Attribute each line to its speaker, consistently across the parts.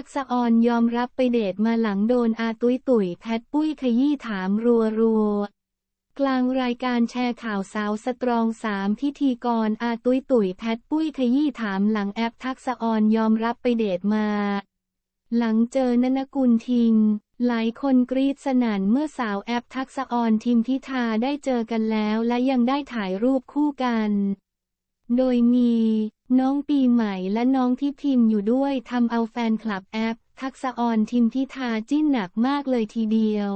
Speaker 1: ทักษะออนยอมรับไปเดทมาหลังโดนอาตุ้ยตุ๋ยแพทปุ้ยขยี้ถามรัวรัวกลางรายการแชร์ข่าวสาวสตรองสามพิธีกรอาตุ้ยตุ๋ยแพทปุ้ยขยี้ถามหลังแอปทักษะออนยอมรับไปเดทมา หลังเจอนนกุลทิง หลายคนกรีดสนั่นเมื่อสาวแอปทักษะออนทิมพิธาได้เจอกันแล้วและยังได้ถ่ายรูปคู่กัน โดยมี น้องปีใหม่และน้องที่พิมอยู่ด้วยทำเอาแฟนคลับแอป ทักษะออนทิมพิธาจิ้นหนักมากเลยทีเดียว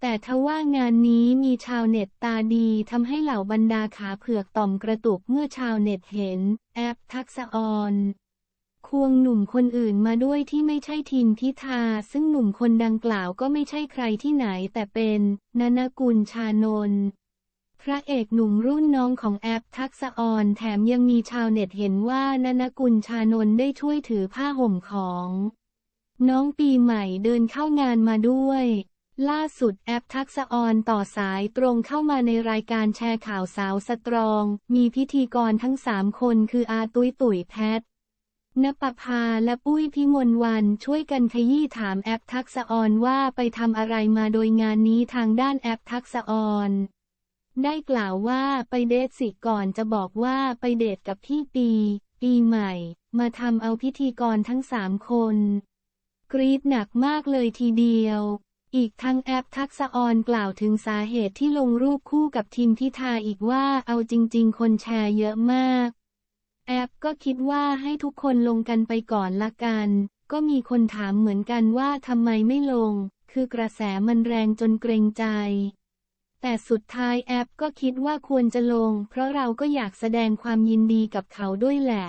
Speaker 1: แต่ทว่างานนี้มีชาวเน็ตตาดีทำให้เหล่าบรรดาขาเผือกต่อมกระตุกเมื่อชาวเน็ตเห็น แอป ทักษะออนควงหนุ่มคนอื่นมาด้วยที่ไม่ใช่ทีมพิธา ซึ่งหนุ่มคนดังกล่าวก็ไม่ใช่ใครที่ไหนแต่เป็นนนกุลชานนท์ พระเอกหนุ่มรุ่นน้องของแอปทักษออนแถมยังมีชาวเน็ตเห็นว่านนกุลชานนท์ได้ช่วยถือผ้าห่มของ น้องปีใหม่เดินเข้างานมาด้วย ล่าสุดแอปทักษออนต่อสายตรงเข้ามาในรายการแชร์ข่าวสาวสตรอง มีพิธีกรทั้งสามคนคืออาตุ้ยตุ๋ยแพทนปภาและปุ้ยพิมลวันช่วยกันขยี้ถามแอปทักษออนว่าไปทำอะไรมาโดยงานนี้ทางด้านแอปทักษออน ได้กล่าวว่าไปเดทสิก่อนจะบอกว่าไปเดทกับพี่ปี ปีใหม่ มาทำเอาพิธีกรทั้งสามคน กรีดหนักมากเลยทีเดียว อีกทั้งแอปทักษะออนกล่าวถึงสาเหตุที่ลงรูปคู่กับทีมพิธาอีกว่าเอาจริง ๆ คนแชร์เยอะมาก แอปก็คิดว่าให้ทุกคนลงกันไปก่อนละกัน ก็มีคนถามเหมือนกันว่าทำไมไม่ลง คือกระแสมันแรงจนเกรงใจ แต่สุดท้ายแอปก็คิดว่าควรจะลง เพราะเราก็อยากแสดงความยินดีกับเขาด้วยแหละ